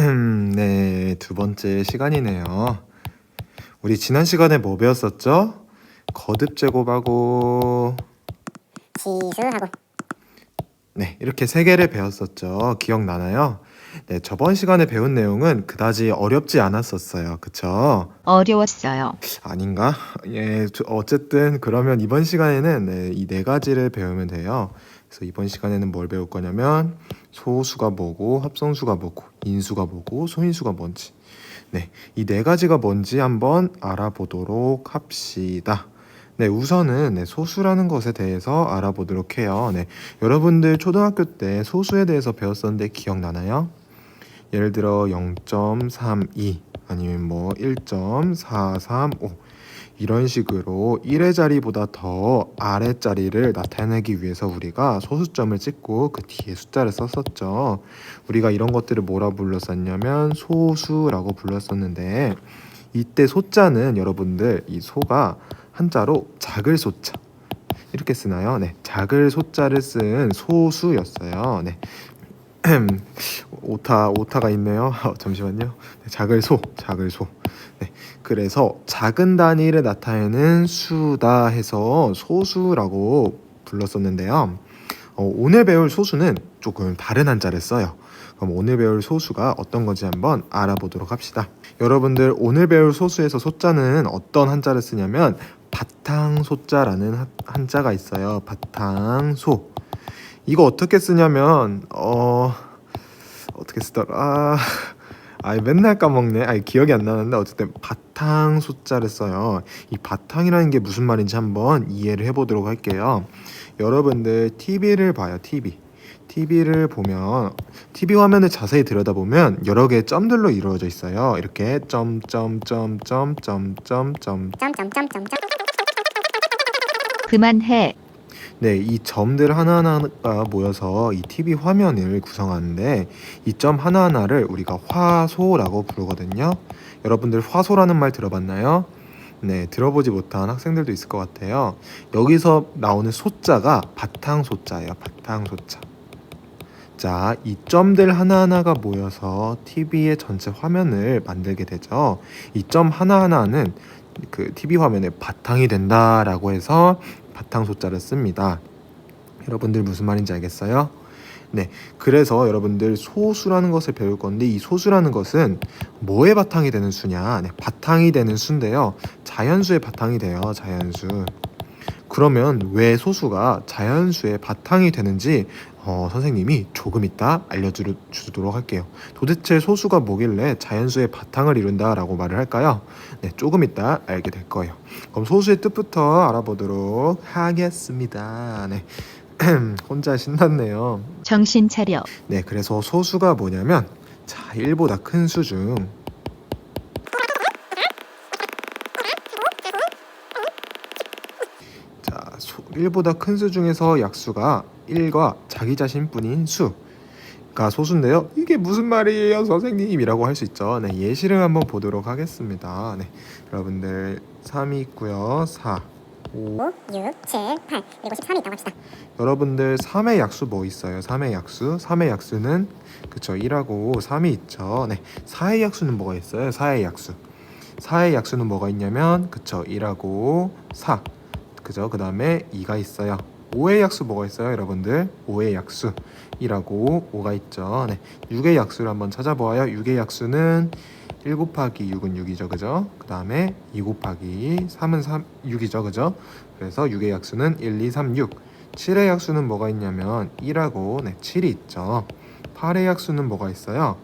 네, 두 번째 시간이네요. 우리 지난 시간에 뭐 배웠었죠? 거듭 제곱하고 지수하고 네, 이렇게 세 개를 배웠었죠. 기억나나요? 네, 저번 시간에 배운 내용은 그다지 어렵지 않았었어요. 그쵸? 어려웠어요. 아닌가? 예, 저- 어쨌든 그러면 이번 시간에는 네, 이 네 가지를 배우면 돼요. 그래서 이번 시간에는 뭘 배울 거냐면 소수가 뭐고 합성수가 뭐고 인수가 뭐고 소인수가 뭔지 네, 이 네 가지가 뭔지 한번 알아보도록 합시다. 네, 우선은 네, 소수라는 것에 대해서 알아보도록 해요. 네, 여러분들 초등학교 때 소수에 대해서 배웠었는데 기억나나요? 예를 들어 0.32 아니면 뭐 1.435 이런 식으로 1의 자리보다 더 아래 자리를 나타내기 위해서 우리가 소수점을 찍고 그 뒤에 숫자를 썼었죠. 우리가 이런 것들을 뭐라 불렀었냐면 소수라고 불렀었는데 이때 소자는 여러분들 이 소가 한자로 작을 소자 이렇게 쓰나요? 네, 작을 소자를 쓴 소수였어요. 네. 오타 오타가 있네요. 어, 잠시만요. 네, 작을 소, 작을 소. 네, 그래서 작은 단위를 나타내는 수다 해서 소수라고 불렀었는데요. 어, 오늘 배울 소수는 조금 다른 한자를 써요. 그럼 오늘 배울 소수가 어떤 건지 한번 알아보도록 합시다. 여러분들 오늘 배울 소수에서 소자는 어떤 한자를 쓰냐면 바탕소자라는 한- 한자가 있어요. 바탕소. 이거 어떻게 쓰냐면 어 어떻게 쓰더라? 아 맨날 까먹네. 아 기억이 안 나는데 어쨌든 바탕 숫자를 써요. 이 바탕이라는 게 무슨 말인지 한번 이해를 해보도록 할게요. 여러분들 TV를 봐요. TV. TV를 보면 TV 화면을 자세히 들여다보면 여러 개의 점들로 이루어져 있어요. 이렇게 점점점점점점점 점점점점점 그만해. 네, 이 점들 하나하나가 모여서 이 TV 화면을 구성하는데 이 점 하나하나를 우리가 화소라고 부르거든요. 여러분들 화소라는 말 들어봤나요? 네, 들어보지 못한 학생들도 있을 것 같아요. 여기서 나오는 소자가 바탕 소자예요. 바탕 소자. 자, 이 점들 하나하나가 모여서 TV의 전체 화면을 만들게 되죠. 이 점 하나하나는 그 TV 화면의 바탕이 된다라고 해서 바탕 소자를 씁니다. 여러분들 무슨 말인지 알겠어요? 네. 그래서 여러분들 소수라는 것을 배울 건데 이 소수라는 것은 뭐의 바탕이 되는 수냐? 네, 바탕이 되는 수인데요. 자연수의 바탕이 돼요. 자연수. 그러면 왜 소수가 자연수의 바탕이 되는지 어, 선생님이 조금 이따 알려주도록 할게요. 도대체 소수가 뭐길래 자연수의 바탕을 이룬다라고 말을 할까요? 네, 조금 이따 알게 될 거예요. 그럼 소수의 뜻부터 알아보도록 하겠습니다. 네. 혼자 신났네요. 정신 차려. 네, 그래서 소수가 뭐냐면 자, 1보다 큰 수 중 자, 소, 1보다 큰 수 중에서 약수가 1과 자기 자신뿐인 수가 소수인데요. 이게 무슨 말이에요, 선생님이라고 할 수 있죠. 네, 예시를 한번 보도록 하겠습니다. 네. 여러분들 3이 있고요. 4 5 5, 6, 7, 8 그리고 13이 있다고 합시다 여러분들 3의 약수 뭐 있어요? 3의 약수. 3의 약수는 그쵸 1하고 3이 있죠. 네. 4의 약수는 뭐가 있어요? 4의 약수. 4의 약수는 뭐가 있냐면 그쵸 1하고 4. 그죠? 그 다음에 2가 있어요. 5의 약수 뭐가 있어요, 여러분들? 5의 약수 1하고 5가 있죠. 네. 6의 약수를 한번 찾아보아요. 6의 약수는 1 곱하기 6은 6이죠, 그죠? 그 다음에 2 곱하기 3은 3, 6이죠, 그죠? 그래서 6의 약수는 1, 2, 3, 6. 7의 약수는 뭐가 있냐면 1하고 네, 7이 있죠. 8의 약수는 뭐가 있어요?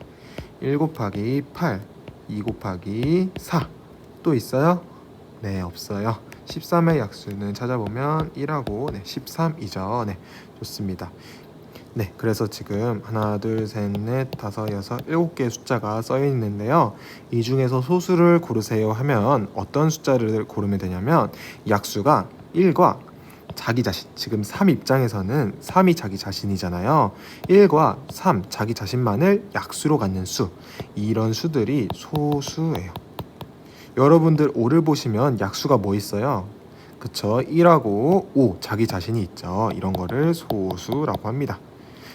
1 곱하기 8, 2 곱하기 4. 또 있어요? 네, 없어요. 13의 약수는 찾아보면 1하고 네, 13이죠. 네, 좋습니다. 네, 그래서 지금 하나, 둘, 셋, 넷, 다섯, 여섯, 일곱 개의 숫자가 써 있는데요. 이 중에서 소수를 고르세요 하면 어떤 숫자를 고르면 되냐면 약수가 1과 자기 자신 지금 3 입장에서는 3이 자기 자신이잖아요 1과 3 자기 자신만을 약수로 갖는 수 이런 수들이 소수예요 여러분들 5를 보시면 약수가 뭐 있어요? 그쵸 1하고 5 자기 자신이 있죠 이런 거를 소수라고 합니다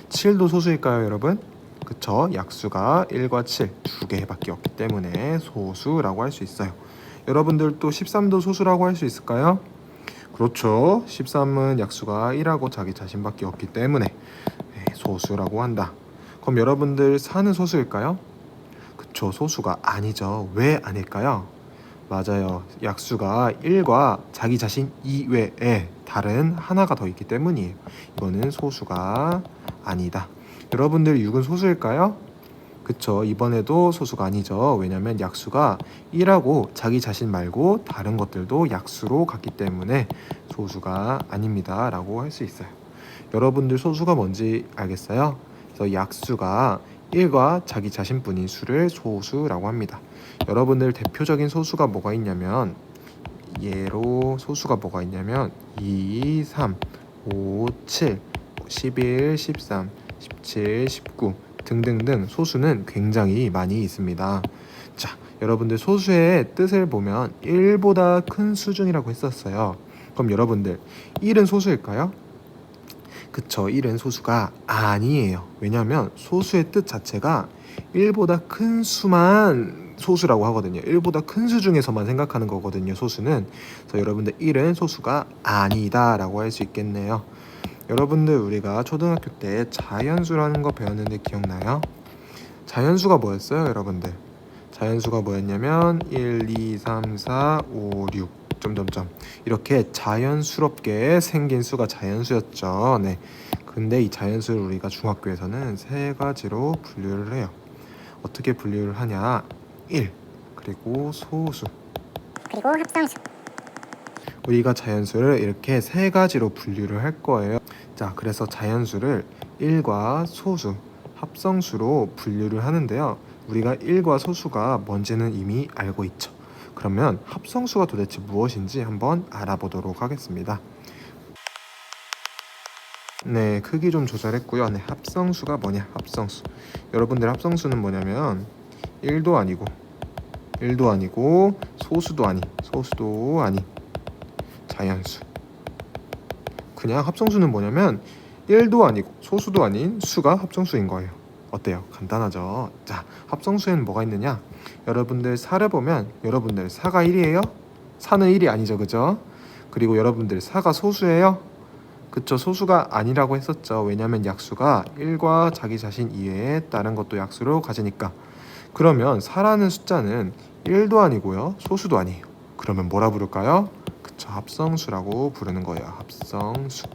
7도 소수일까요 여러분? 그쵸? 약수가 1과 7 두 개밖에 없기 때문에 소수라고 할 수 있어요. 여러분들 또 13도 소수라고 할 수 있을까요? 그렇죠. 13은 약수가 1하고 자기 자신밖에 없기 때문에 네, 소수라고 한다. 그럼 여러분들 4는 소수일까요? 그쵸. 소수가 아니죠. 왜 아닐까요? 맞아요. 약수가 1과 자기 자신 이외에 다른 하나가 더 있기 때문이에요. 이거는 소수가 아니다. 여러분들 6은 소수일까요? 그쵸. 이번에도 소수가 아니죠. 왜냐면 약수가 1하고 자기 자신 말고 다른 것들도 약수로 갔기 때문에 소수가 아닙니다. 라고 할 수 있어요. 여러분들 소수가 뭔지 알겠어요? 그래서 약수가 1과 자기 자신뿐인 수를 소수라고 합니다. 여러분들 대표적인 소수가 뭐가 있냐면 예로 소수가 뭐가 있냐면 2, 3, 5, 7, 11, 13, 17, 19 등등등 소수는 굉장히 많이 있습니다. 자, 여러분들 소수의 뜻을 보면 1보다 큰 수준이라고 했었어요. 그럼 여러분들 1은 소수일까요? 그쵸, 1은 소수가 아니에요. 왜냐하면 소수의 뜻 자체가 1보다 큰 수만 소수라고 하거든요. 1보다 큰 수 중에서만 생각하는 거거든요. 소수는. 그래서 여러분들 1은 소수가 아니다라고 할 수 있겠네요. 여러분들 우리가 초등학교 때 자연수라는 거 배웠는데 기억나요? 자연수가 뭐였어요, 여러분들? 자연수가 뭐였냐면 1, 2, 3, 4, 5, 6 점점점 이렇게 자연스럽게 생긴 수가 자연수였죠. 네. 근데 이 자연수를 우리가 중학교에서는 세 가지로 분류를 해요. 어떻게 분류를 하냐? 1 그리고 소수 그리고 합성수 우리가 자연수를 이렇게 세 가지로 분류를 할 거예요. 자, 그래서 자연수를 1과 소수, 합성수로 분류를 하는데요. 우리가 1과 소수가 뭔지는 이미 알고 있죠. 그러면 합성수가 도대체 무엇인지 한번 알아보도록 하겠습니다. 네, 크기 좀 조절했고요. 네, 합성수가 뭐냐? 합성수. 여러분들 합성수는 뭐냐면 1도 아니고 1도 아니고 소수도 아닌 소수도 아닌 자연수. 그냥 합성수는 뭐냐면 1도 아니고 소수도 아닌 수가 합성수인 거예요. 어때요? 간단하죠? 자, 합성수에는 뭐가 있느냐? 여러분들 4를 보면 여러분들 4가 1이에요? 4는 1이 아니죠, 그죠? 그리고 여러분들 4가 소수예요? 그쵸, 소수가 아니라고 했었죠. 왜냐면 약수가 1과 자기 자신 이외에 다른 것도 약수로 가지니까. 그러면 4라는 숫자는 1도 아니고요, 소수도 아니에요. 그러면 뭐라 부를까요? 그쵸, 합성수라고 부르는 거예요. 합성수.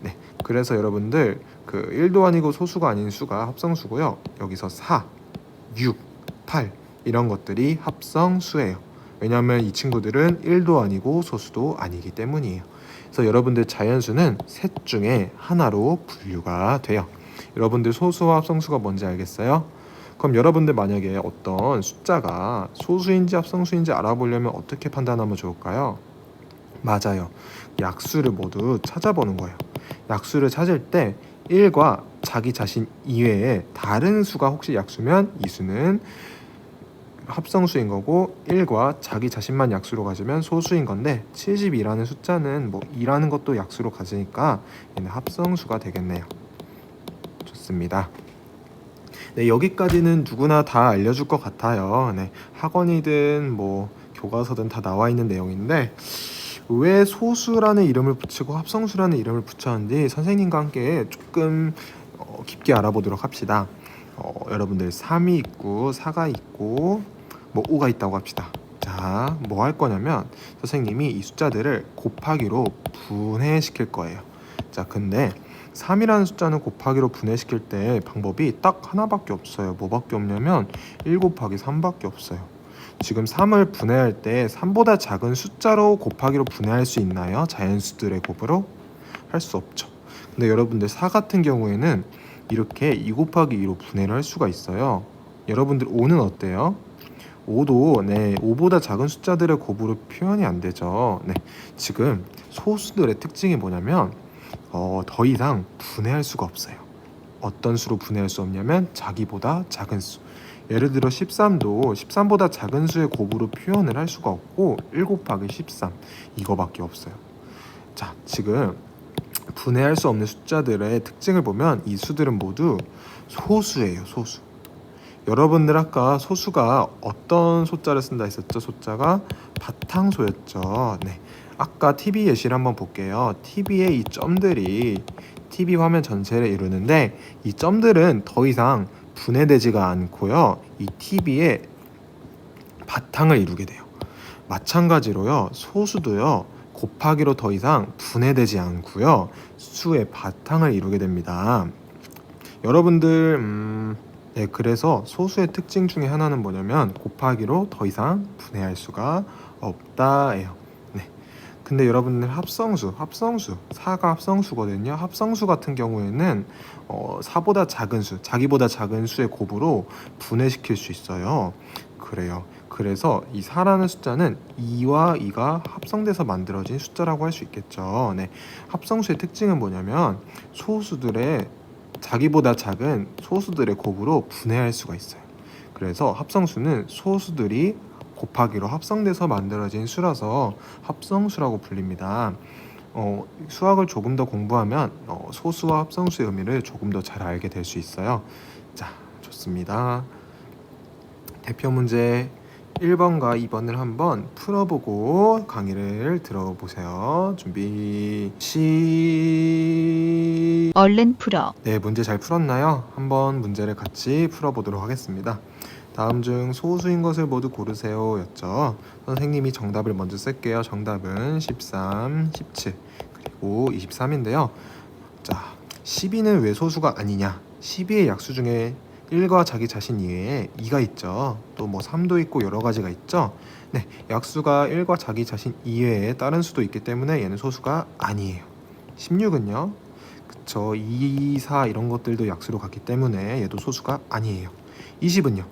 네, 그래서 여러분들 그 1도 아니고 소수가 아닌 수가 합성수고요. 여기서 4, 6, 8 이런 것들이 합성수예요. 왜냐하면 이 친구들은 1도 아니고 소수도 아니기 때문이에요. 그래서 여러분들 자연수는 셋 중에 하나로 분류가 돼요. 여러분들 소수와 합성수가 뭔지 알겠어요? 그럼 여러분들 만약에 어떤 숫자가 소수인지 합성수인지 알아보려면 어떻게 판단하면 좋을까요? 맞아요. 약수를 모두 찾아보는 거예요. 약수를 찾을 때 1과 자기 자신 이외에 다른 수가 혹시 약수면 이 수는 합성수인 거고 1과 자기 자신만 약수로 가지면 소수인 건데 72라는 숫자는 뭐 2라는 것도 약수로 가지니까 얘는 합성수가 되겠네요. 좋습니다. 네, 여기까지는 누구나 다 알려줄 것 같아요. 네, 학원이든 뭐 교과서든 다 나와 있는 내용인데 왜 소수라는 이름을 붙이고 합성수라는 이름을 붙였는지 선생님과 함께 조금 어, 깊게 알아보도록 합시다. 어, 여러분들 3이 있고 4가 있고 뭐 5가 있다고 합시다. 자, 뭐 할 거냐면 선생님이 이 숫자들을 곱하기로 분해시킬 거예요. 자, 근데 3이라는 숫자는 곱하기로 분해시킬 때 방법이 딱 하나밖에 없어요. 뭐밖에 없냐면 1 곱하기 3밖에 없어요. 지금 3을 분해할 때 3보다 작은 숫자로 곱하기로 분해할 수 있나요? 자연수들의 곱으로? 할 수 없죠. 근데 여러분들 4 같은 경우에는 이렇게 2 곱하기 2로 분해를 할 수가 있어요. 여러분들 5는 어때요? 5도 네 5보다 작은 숫자들의 곱으로 표현이 안 되죠. 네 지금 소수들의 특징이 뭐냐면 어, 더 이상 분해할 수가 없어요. 어떤 수로 분해할 수 없냐면 자기보다 작은 수. 예를 들어 13도 13보다 작은 수의 곱으로 표현을 할 수가 없고 1 곱하기 13 이거밖에 없어요. 자 지금 분해할 수 없는 숫자들의 특징을 보면 이 수들은 모두 소수예요, 소수. 여러분들 아까 소수가 어떤 소자를 쓴다 했었죠? 소자가 바탕소였죠. 네. 아까 TV 예시를 한번 볼게요. TV의 이 점들이 TV 화면 전체를 이루는데 이 점들은 더 이상 분해되지가 않고요. 이 TV의 바탕을 이루게 돼요. 마찬가지로요. 소수도요. 곱하기로 더 이상 분해되지 않고요. 수의 바탕을 이루게 됩니다. 여러분들 음, 네, 그래서 소수의 특징 중에 하나는 뭐냐면 곱하기로 더 이상 분해할 수가 없다예요. 네. 근데 여러분들 합성수, 합성수, 4가 합성수거든요. 합성수 같은 경우에는 어, 4보다 작은 수, 자기보다 작은 수의 곱으로 분해시킬 수 있어요. 그래요. 그래서 이 4라는 숫자는 2와 2가 합성돼서 만들어진 숫자라고 할 수 있겠죠. 네. 합성수의 특징은 뭐냐면 소수들의 자기보다 작은 소수들의 곱으로 분해할 수가 있어요. 그래서 합성수는 소수들이 곱하기로 합성돼서 만들어진 수라서 합성수라고 불립니다. 어, 수학을 조금 더 공부하면 어, 소수와 합성수의 의미를 조금 더 잘 알게 될 수 있어요. 자, 좋습니다. 대표 문제 1번과 2번을 한번 풀어보고 강의를 들어보세요. 준비 시 얼른 풀어. 네, 문제 잘 풀었나요? 한번 문제를 같이 풀어보도록 하겠습니다. 다음 중 소수인 것을 모두 고르세요 였죠. 선생님이 정답을 먼저 쓸게요. 정답은 13, 17, 그리고 23인데요. 자, 12는 왜 소수가 아니냐? 12의 약수 중에 1과 자기 자신 이외에 2가 있죠. 또 뭐 3도 있고 여러 가지가 있죠. 네, 약수가 1과 자기 자신 이외에 다른 수도 있기 때문에 얘는 소수가 아니에요. 16은요? 그쵸 2, 4 이런 것들도 약수로 갔기 때문에 얘도 소수가 아니에요. 20은요?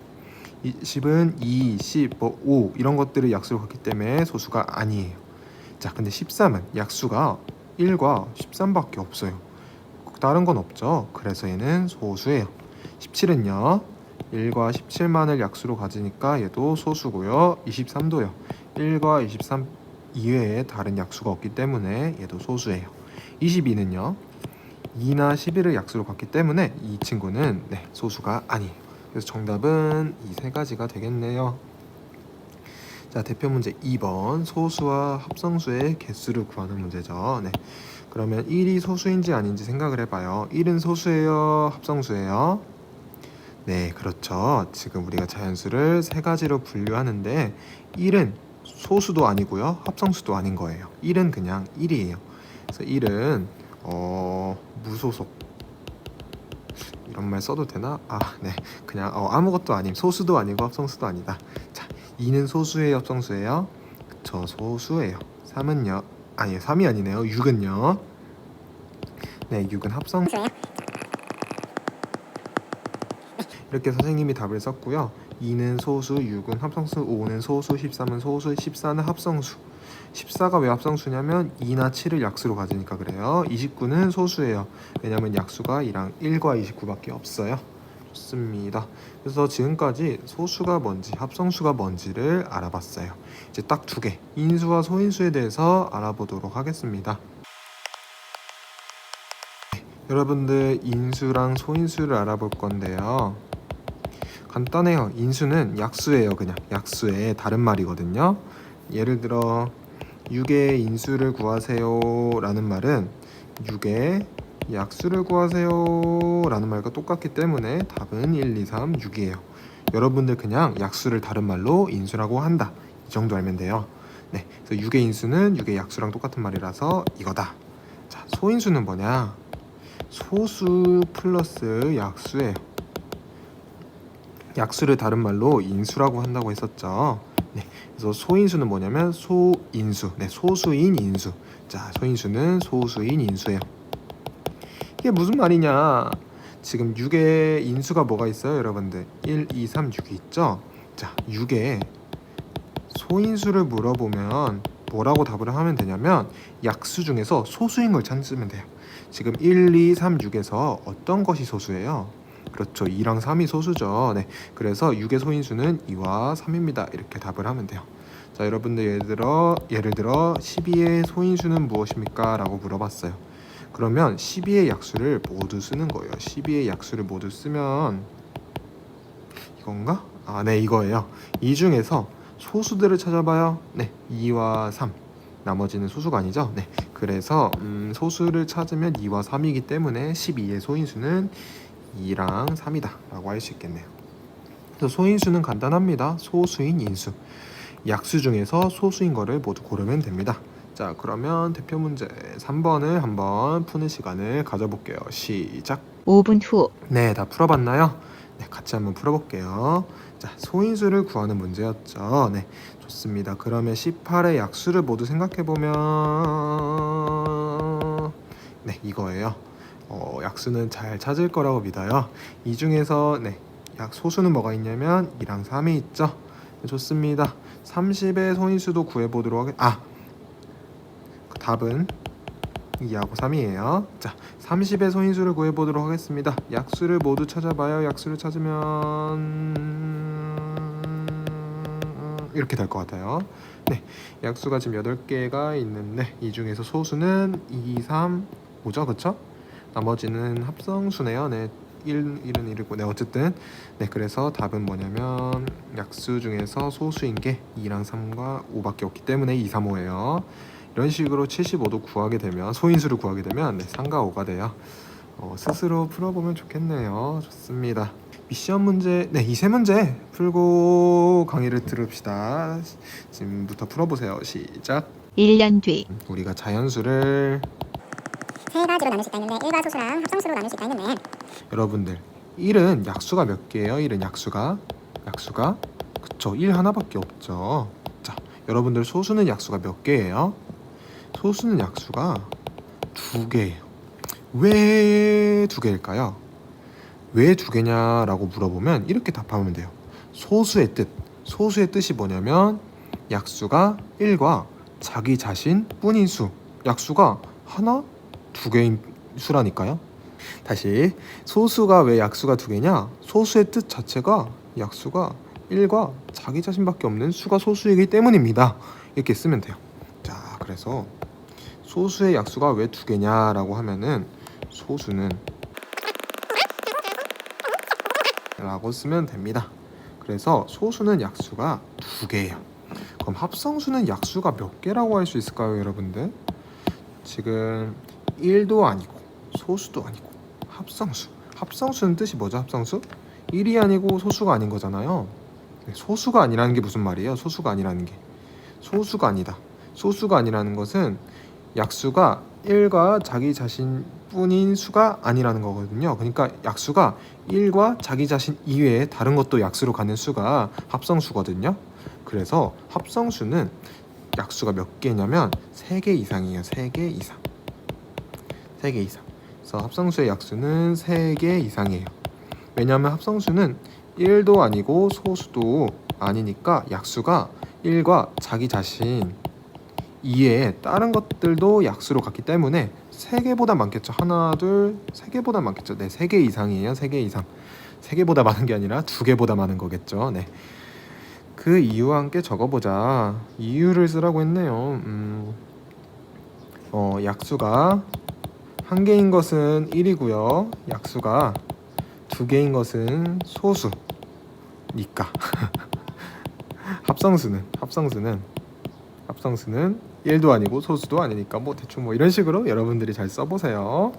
20은 2, 10, 뭐 5 이런 것들을 약수로 갔기 때문에 소수가 아니에요. 자 근데 13은 약수가 1과 13밖에 없어요. 다른 건 없죠. 그래서 얘는 소수예요. 17은요? 1과 17만을 약수로 가지니까 얘도 소수고요. 23도요. 1과 23 이외에 다른 약수가 없기 때문에 얘도 소수예요. 22는요 2나 11을 약수로 갔기 때문에 이 친구는 네, 소수가 아니에요. 그래서 정답은 이 세 가지가 되겠네요. 자, 대표 문제 2번 소수와 합성수의 개수를 구하는 문제죠. 네. 그러면 1이 소수인지 아닌지 생각을 해 봐요. 1은 소수예요, 합성수예요? 네, 그렇죠. 지금 우리가 자연수를 세 가지로 분류하는데 1은 소수도 아니고요, 합성수도 아닌 거예요. 1은 그냥 1이에요. 그래서 1은 어 무소속 이런 말 써도 되나? 아, 네. 그냥 어, 아무것도 아님. 소수도 아니고 합성수도 아니다. 자, 2는 소수예요, 합성수예요? 그쵸, 소수예요. 3은요? 아니요, 3이 아니네요. 6은요? 네, 6은 합성. 수예요. 이렇게 선생님이 답을 썼고요. 2는 소수, 6은 합성수, 5는 소수, 13은 소수, 14는 합성수. 14가 왜 합성수냐면 2나 7을 약수로 가지니까 그래요. 29는 소수예요. 왜냐면 약수가 2랑 1과 29밖에 없어요. 좋습니다. 그래서 지금까지 소수가 뭔지, 합성수가 뭔지를 알아봤어요. 이제 딱 두 개, 인수와 소인수에 대해서 알아보도록 하겠습니다. 네, 여러분들 인수랑 소인수를 알아볼 건데요. 간단해요. 인수는 약수예요. 그냥 약수의 다른 말이거든요. 예를 들어 6의 인수를 구하세요 라는 말은 6의 약수를 구하세요 라는 말과 똑같기 때문에 답은 1, 2, 3, 6이에요. 여러분들 그냥 약수를 다른 말로 인수라고 한다. 이 정도 알면 돼요. 네. 그래서 6의 인수는 6의 약수랑 똑같은 말이라서 이거다. 자, 소인수는 뭐냐? 소수 플러스 약수예요. 약수를 다른 말로 인수라고 한다고 했었죠. 네, 그래서 소인수는 뭐냐면 소인수, 네, 소수인 인수. 자, 소인수는 소수인 인수예요. 이게 무슨 말이냐? 지금 6에 인수가 뭐가 있어요, 여러분들? 1, 2, 3, 6이 있죠? 자, 6에 소인수를 물어보면 뭐라고 답을 하면 되냐면 약수 중에서 소수인 걸 찾으면 돼요. 지금 1, 2, 3, 6에서 어떤 것이 소수예요? 그렇죠. 2랑 3이 소수죠. 네. 그래서 6의 소인수는 2와 3입니다. 이렇게 답을 하면 돼요. 자, 여러분들 예를 들어 예를 들어 12의 소인수는 무엇입니까? 라고 물어봤어요. 그러면 12의 약수를 모두 쓰는 거예요. 12의 약수를 모두 쓰면 이건가? 아, 네, 이거예요. 이 중에서 소수들을 찾아봐요. 네, 2와 3. 나머지는 소수가 아니죠? 네. 그래서 음, 소수를 찾으면 2와 3이기 때문에 12의 소인수는 2랑 3이다 라고 할 수 있겠네요. 그래서 소인수는 간단합니다. 소수인 인수. 약수 중에서 소수인 거를 모두 고르면 됩니다. 자, 그러면 대표 문제 3번을 한번 푸는 시간을 가져볼게요. 시작. 5분 후 네, 다 풀어봤나요? 네, 같이 한번 풀어볼게요. 자, 소인수를 구하는 문제였죠. 네, 좋습니다. 그러면 18의 약수를 모두 생각해보면 네, 이거예요. 어, 약수는 잘 찾을 거라고 믿어요. 이 중에서 네, 약 소수는 뭐가 있냐면 2랑 3이 있죠. 네, 좋습니다. 30의 소인수도 구해보도록 하겠... 아! 그 답은 2하고 3이에요. 자, 30의 소인수를 구해보도록 하겠습니다. 약수를 모두 찾아봐요. 약수를 찾으면 이렇게 될 것 같아요. 네, 약수가 지금 8개가 있는데 이 중에서 소수는 2, 3, 5죠, 그쵸? 나머지는 합성수네요. 네, 1, 1은 1이고 네, 어쨌든 네, 그래서 답은 뭐냐면 약수 중에서 소수인 게 2랑 3과 5밖에 없기 때문에 2, 3, 5예요. 이런 식으로 75도 구하게 되면 소인수를 구하게 되면 네, 3과 5가 돼요. 어, 스스로 풀어보면 좋겠네요. 좋습니다. 미션 문제, 네, 이 세 문제 풀고 강의를 들읍시다. 지금부터 풀어보세요. 시작. 1년 뒤 우리가 자연수를 세 가지로 나눌 수 있다 했는데 일과 소수랑 합성수로 나눌 수 있다 했는데 여러분들 1은 약수가 몇 개예요? 1은 약수가 약수가 그쵸 1 하나밖에 없죠. 자, 여러분들 소수는 약수가 몇 개예요? 소수는 약수가 두 개예요. 왜 두 개일까요? 왜 두 개냐라고 물어보면 이렇게 답하면 돼요. 소수의 뜻. 소수의 뜻이 뭐냐면 약수가 1과 자기 자신 뿐인 수. 약수가 하나, 두 개인 수라니까요. 다시 소수가 왜 약수가 두 개냐? 소수의 뜻 자체가 약수가 1과 자기 자신밖에 없는 수가 소수이기 때문입니다. 이렇게 쓰면 돼요. 자, 그래서 소수의 약수가 왜 두 개냐라고 하면은 소수는 라고 쓰면 됩니다. 그래서 소수는 약수가 두 개예요. 그럼 합성수는 약수가 몇 개라고 할 수 있을까요, 여러분들? 지금 1도 아니고 소수도 아니고 합성수. 합성수는 뜻이 뭐죠, 합성수? 1이 아니고 소수가 아닌 거잖아요. 네, 소수가 아니라는 게 무슨 말이에요? 소수가 아니라는 게. 소수가 아니다. 소수가 아니라는 것은 약수가 1과 자기 자신뿐인 수가 아니라는 거거든요. 그러니까 약수가 1과 자기 자신 이외에 다른 것도 약수로 가는 수가 합성수거든요. 그래서 합성수는 약수가 몇 개냐면 3개 이상이에요. 3개 이상. 3개 이상. 그래서 합성수의 약수는 3개 이상이에요. 왜냐하면 합성수는 1도 아니고 소수도 아니니까 약수가 1과 자기 자신 이외에 다른 것들도 약수로 갔기 때문에 3개보다 많겠죠. 하나, 둘, 3개보다 많겠죠. 네, 3개 이상이에요. 3개 이상. 3개보다 많은 게 아니라 2개보다 많은 거겠죠. 네. 그 이유와 함께 적어보자. 이유를 쓰라고 했네요. 음, 어, 약수가 한 개인 것은 1이고요. 약수가 두 개인 것은 소수니까. 합성수는 합성수는 합성수는 1도 아니고 소수도 아니니까 뭐 대충 뭐 이런 식으로 여러분들이 잘 써보세요.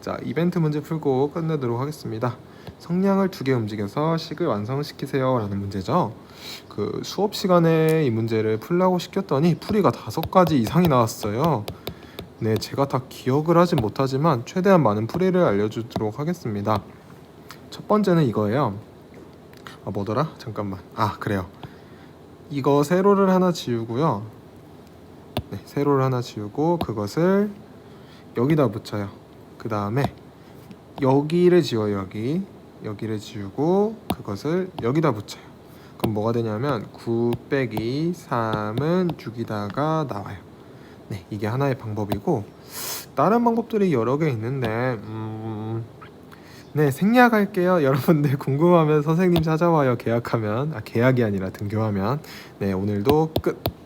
자 이벤트 문제 풀고 끝내도록 하겠습니다. 성량을 두 개 움직여서 식을 완성시키세요 라는 문제죠. 그 수업 시간에 이 문제를 풀라고 시켰더니 풀이가 다섯 가지 이상이 나왔어요. 네, 제가 다 기억을 하진 못하지만 최대한 많은 풀이를 알려주도록 하겠습니다. 첫 번째는 이거예요. 아 뭐더라? 잠깐만. 아 그래요. 이거 세로를 하나 지우고요. 네, 세로를 하나 지우고 그것을 여기다 붙여요. 그 다음에 여기를 지워요. 여기 여기를 지우고 그것을 여기다 붙여요. 그럼 뭐가 되냐면 9 빼기 3은 6이다가 나와요. 네, 이게 하나의 방법이고 다른 방법들이 여러 개 있는데 음, 네 생략할게요. 여러분들 궁금하면 선생님 찾아와요. 계약하면 아 계약이 아니라 등교하면 네 오늘도 끝.